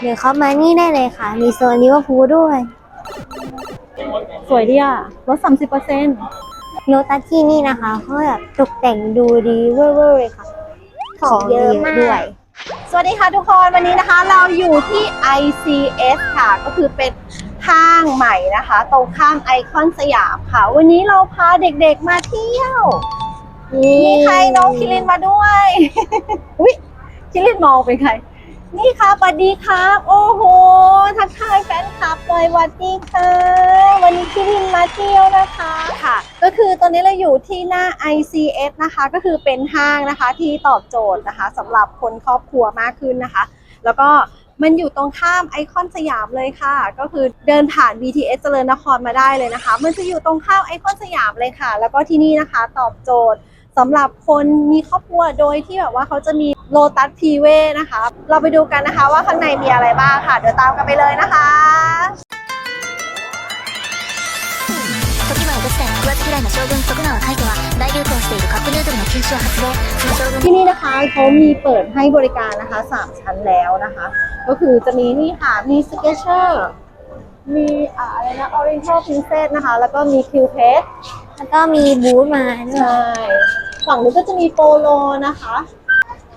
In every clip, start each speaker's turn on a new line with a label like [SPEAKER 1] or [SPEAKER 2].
[SPEAKER 1] เดี๋ยวเขามานี่ได้เลยค่ะ มีโซนลิเวอร์พูลด้วย
[SPEAKER 2] สวยดีอะลด30เปอร์เซ็นต์
[SPEAKER 1] โลตัสที่นี่นะคะเขาแบบตกแต่งดูดีเวอร์ๆเลยค่ะ ของเยอะด้วย
[SPEAKER 2] สวัสดีค่ะทุกคนวันนี้นะคะเราอยู่ที่ ICS ค่ะก็คือเป็นห้างใหม่นะคะ ตรงข้ามไอคอนสยามค่ะ วันนี้เราพาเด็กๆมาเที่ยวมีใครน้องคิรินมาด้วย อุ๊ยคิรินมองเป็นใคร นี่ค่ะสวัสดีครับ โอ้โห ทักทายแฟนคลับเลยสวัสดีค่ะ วันนี้คิรินมาเที่ยวนะคะ ค่ะ ก็คือตอนนี้เราอยู่ที่หน้า ICS นะคะ ก็คือเป็นห้างนะคะที่ตอบโจทย์นะคะสำหรับคนครอบครัวมากขึ้นนะคะ แล้วก็มันอยู่ตรงข้ามไอคอนสยามเลยค่ะ ก็คือเดินผ่าน BTS เจริญนครมาได้เลยนะคะ มันจะอยู่ตรงข้ามไอคอนสยามเลยค่ะ แล้วก็ที่นี่นะคะตอบโจทย์สำหรับคนมีครอบครัวโดยที่แบบว่าเขาจะมี โลตัสพีเวนะคะ เราไปดูกันนะคะว่าข้างในมีอะไรบ้างค่ะ เดี๋ยวตามกันไปเลยนะคะ
[SPEAKER 3] 時は江戸時代食わず嫌いな将軍徳川海人は大流行しているカップヌードルの禁止を発動その将軍
[SPEAKER 2] ที่นี่นะคะเขามีเปิดให้บริการนะคะสามชั้นแล้วนะคะ ก็คือจะมีนี่ค่ะ มีสเก c เชอร์มีอ่าอะไรนะ Oriental Princess นะคะ แล้วก็มี Q p a s
[SPEAKER 1] แล้วก็มีบูธมาด้วย
[SPEAKER 2] ใช่ ฝั่งนู้นก็จะมีโปโลนะคะ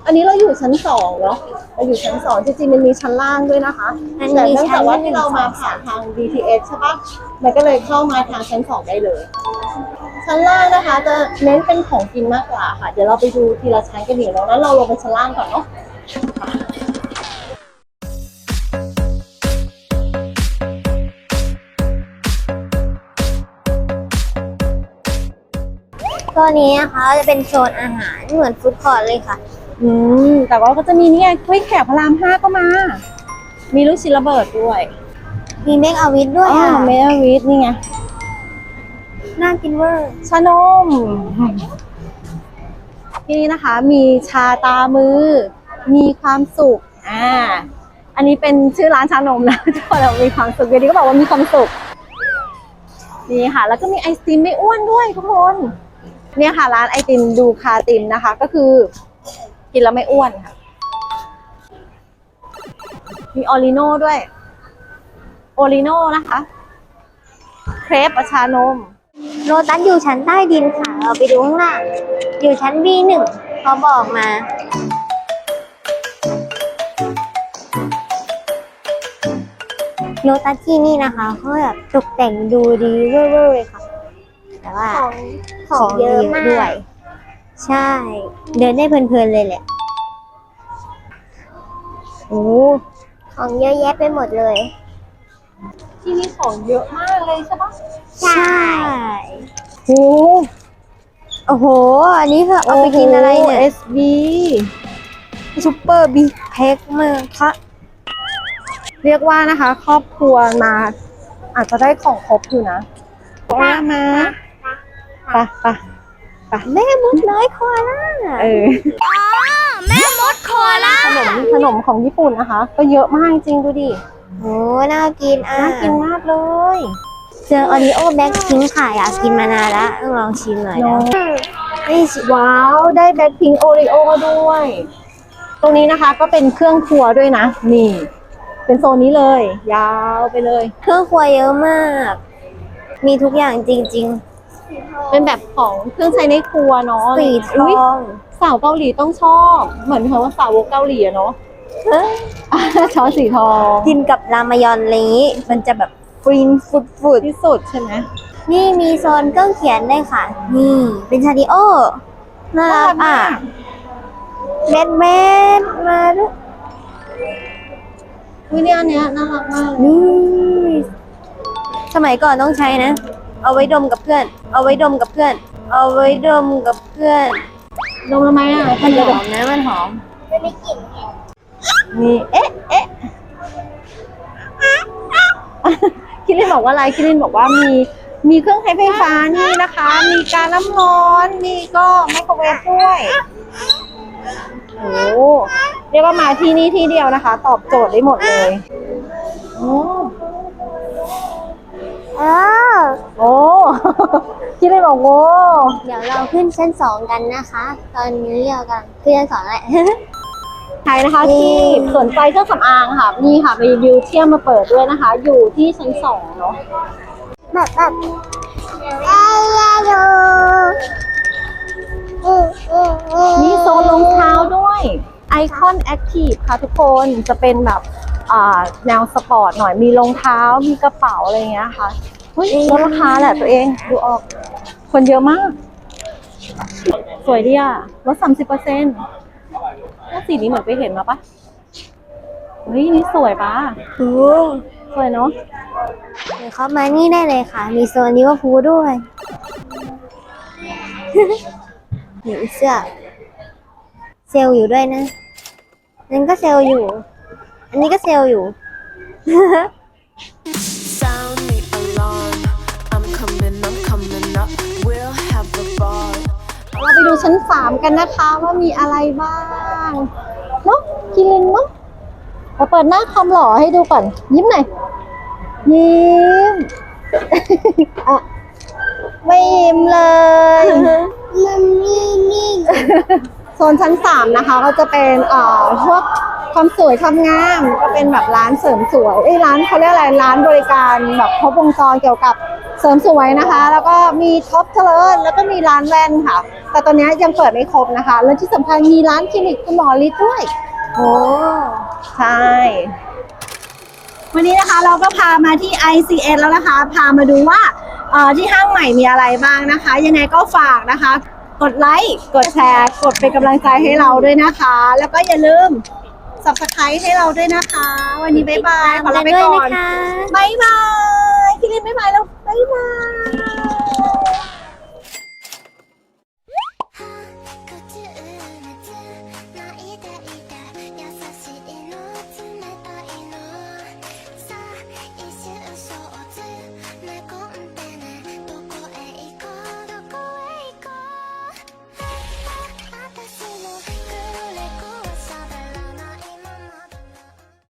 [SPEAKER 2] อันนี้เราอยู่ชั้นสองเนาะเราอยู่ชั้นสองจริงๆมันมีชั้นล่างด้วยนะคะ
[SPEAKER 1] มัน
[SPEAKER 2] แต่
[SPEAKER 1] มี
[SPEAKER 2] เนื่อง
[SPEAKER 1] ชั้
[SPEAKER 2] จาก
[SPEAKER 1] น
[SPEAKER 2] ว่า
[SPEAKER 1] หนึ่
[SPEAKER 2] ที่
[SPEAKER 1] ง
[SPEAKER 2] เรา
[SPEAKER 1] ส
[SPEAKER 2] มา
[SPEAKER 1] อง
[SPEAKER 2] ผ่า
[SPEAKER 1] สานม
[SPEAKER 2] ทาง BTS ใช่ปะมันก็เลยเข้ามาทางชั้นสองได้เลย ชั้นล่างนะคะ จะเน้นเป็นของกินมากกว่าค่ะ เดี๋ยวเราไปดูทีละชั้นกันดีแล้วนั้นเราลงไปชั้นล่างก่อนเนาะ
[SPEAKER 1] ตัวนี้นะคะจะเป็นโซนอาหารเหมือนฟู้ดคอร์ทเลยค่ะ
[SPEAKER 2] อืมแต่ว่าก็จะมีเนี่ยกล้วยแขกพระรามห้าก็มา มีลูกชิ้นระเบิดด้วย
[SPEAKER 1] มีเมคอาวิทด้วย
[SPEAKER 2] อ๋อ
[SPEAKER 1] อะ
[SPEAKER 2] เมลวิทนี่ไง
[SPEAKER 1] น่ากินเวอร์
[SPEAKER 2] ชานม ที่นี่นะคะ มีชาตามือ มีความสุขอ่าอันนี้เป็นชื่อร้านชานมนะ ทุกคนเรามีความสุขเดี๋ยวนี้ก็บอกว่ามีความสุขนี่ค่ะ แล้วก็มีไอศติมไม่อ้วนด้วยทุกคน เนี่ยค่ะ ร้านไอติมดูคาติมนะคะ ก็คือ กินแล้วไม่อ้วนค่ะ มีออริโน่ด้วย โอริโน่นะคะ เครปประชานม
[SPEAKER 1] โลตัสอยู่ชั้นใต้ดินค่ะ เราไปดูข้างล่าง อยู่ชั้น B1 เขาบอกมาโลตัสที่นี่นะคะเขาแบบตกแต่งดูดีเวอร์ๆเลยค่ะ แต่ว่า
[SPEAKER 4] ของเยอะมาก
[SPEAKER 1] ด้วย ใช่ เดินได้เพลินๆเลยแหละ โอ้
[SPEAKER 4] ของเยอะแยะไปหมดเลย
[SPEAKER 2] ที่นี่ของเยอะมากเลยใช่ปะ
[SPEAKER 1] ใช่โอ้โอ้โห อันนี้คือเอาไปกินอะไรเนี่ย
[SPEAKER 2] โ SB
[SPEAKER 1] ซุปเปอร์บิ๊กแพ็คมากค่ะ
[SPEAKER 2] เรียกว่านะคะ ครอบครัวมาอาจจะได้ของครบอยู่นะว่ามาไปไปไป
[SPEAKER 1] แม่มดน้อยคอล่า
[SPEAKER 2] เออ
[SPEAKER 3] แม่มดโคล่า
[SPEAKER 2] ขนมขนมของญี่ปุ่นนะคะ ก็เยอะมากจริงดูดิ
[SPEAKER 1] โอ้น่ากินอะ
[SPEAKER 2] น่ากินมากเลย
[SPEAKER 1] เจอออริโอแบ็คพิงค่ะอยากกินมานานแล้วต้องลองชิมหน่อย
[SPEAKER 2] เน
[SPEAKER 1] นะ
[SPEAKER 2] อะ
[SPEAKER 1] นี่สิ
[SPEAKER 2] ว้าวได้แบ็คพิงโอริโอด้วย ตรงนี้นะคะก็เป็นเครื่องครัวด้วยนะ นี่ เป็นโซนนี้เลย ยาวไปเลย
[SPEAKER 1] เครื่องครัวเยอะมาก มีทุกอย่างจริง
[SPEAKER 2] เป็นแบบของเครื่องใช้ในครัวเนาะ
[SPEAKER 1] ๆสีท
[SPEAKER 2] อุ๊ย
[SPEAKER 1] อง
[SPEAKER 2] สาวเกาหลีต้องชอบ เหมือนเขาว่าสาวกเกาหลีอะเนาะ
[SPEAKER 1] เฮ้ย
[SPEAKER 2] ช้อนสีทอง
[SPEAKER 1] กินกับรามายอนอะไรอย่างนี้ มันจะแบบฟินฟุดฟุด
[SPEAKER 2] ที่สุดใช่ไหม
[SPEAKER 1] ๆนี่มีโซนเครื่องเขียนได้วยค่ะ นี่เป็นชาดิโอน่ารักอะแบทแมนมาด้วย
[SPEAKER 2] วิเนี่ยอันเนี้ยน่ารักมากเลย
[SPEAKER 1] นี่สมัยก่อนต้องใช้นะ เอาไว้ดมกับเพื่อน เอาไว้ดมกับเพื่อน เอาไว้ดมกับเพื่อน
[SPEAKER 2] ดมทำไมอะ
[SPEAKER 1] มันหอมนะมันหอม
[SPEAKER 2] นี่เอ๊ะเอ๊ะคิรินบอกว่าอะไรคิรินบอกว่ามีมีเครื่องใช้ไฟฟ้านี่นะคะ มีการน้ำร้อนมีก็ไมโครเวฟด้วยโอ้เรียกว่ามาที่นี่ที่เดียวนะคะ ตอบโจทย์ได้หมดเลยโอ้
[SPEAKER 1] เออ
[SPEAKER 2] โอ้ คิรินบอกโอ้
[SPEAKER 1] เดี๋ยวเราขึ้นชั้นสองกันนะคะ ตอนนี้เรากำลังขึ้นชั้นสองแหละ
[SPEAKER 2] ใครนะคะที่สนใจเครื่องสำอางค่ะ นี่ค่ะมีบิวเทียมมาเปิดด้วยนะคะ อยู่ที่ชั้นสองเนาะ
[SPEAKER 4] แบบแบบเอ้ยโยอืมอืมอืม
[SPEAKER 2] มีโซนรองเท้าด้วยไอคอนแอคทีฟค่ะทุกคนจะเป็นแบบอ่าแนวสปอร์ตหน่อยมีรองเท้ามีกระเป๋าอะไรอย่างเงี้ยค่ะ เฮ้ยลดราคาแหละตัวเองดูออก คนเยอะมาก สวยดีอะลดสามสิบเปอร์เซ็นต์สีนี้เหมือนไปเห็นมาปะเฮ้ยนี่สวยปะ
[SPEAKER 1] โอ้
[SPEAKER 2] สวยเนาะ
[SPEAKER 1] เดี๋ยวเข้ามานี่ได้เลยค่ะ มีโซนลิเวอร์พูด้วยหนูเสื้อ เซลอยู่ด้วยนะนั่นก็เซลอยู่ อันนี้ก็เซลอยู่
[SPEAKER 2] ชั้นสามกันนะคะว่ามีอะไรบ้างเนาะกิลินเนาะเราเปิดหน้าคอมหล่อให้ดูก่อน ยิ้มหน่อย ยิ้มอะไม่ยิ้มเลย
[SPEAKER 4] มันนี่นี่
[SPEAKER 2] โซนชั้นสามนะคะ ก็จะเป็นเอ่อพวกความสวยความงาม ก็เป็นแบบร้านเสริมสวยเอ้ยร้านเขาเรียกอะไรร้านบริการแบบครบวงจรเกี่ยวกับ เสริมสวยนะคะ แล้วก็มีท็อปเทเลอร์แล้วก็มีร้านแว่นค่ะ แต่ตอนนี้ยังเปิดไม่ครบนะคะ แล้วที่สำคัญมีร้านคลินิกคุณหมอฤทธิ์ด้วย
[SPEAKER 1] โอ้
[SPEAKER 2] ใช่ วันนี้นะคะเราก็พามาที่ ICS แล้วนะคะ พามาดูว่าเอ่อที่ห้างใหม่มีอะไรบ้างนะคะ ยังไงก็ฝากนะคะ กดไลค์กดแชร์ กดเป็นกำลังใจให้เราด้วยนะคะ แล้วก็อย่าลืม subscribe ให้เราด้วยนะคะ วันนี้บ๊ายบายขอลาไปก่อน
[SPEAKER 1] นะคะ
[SPEAKER 2] บ๊ายบาย คิริ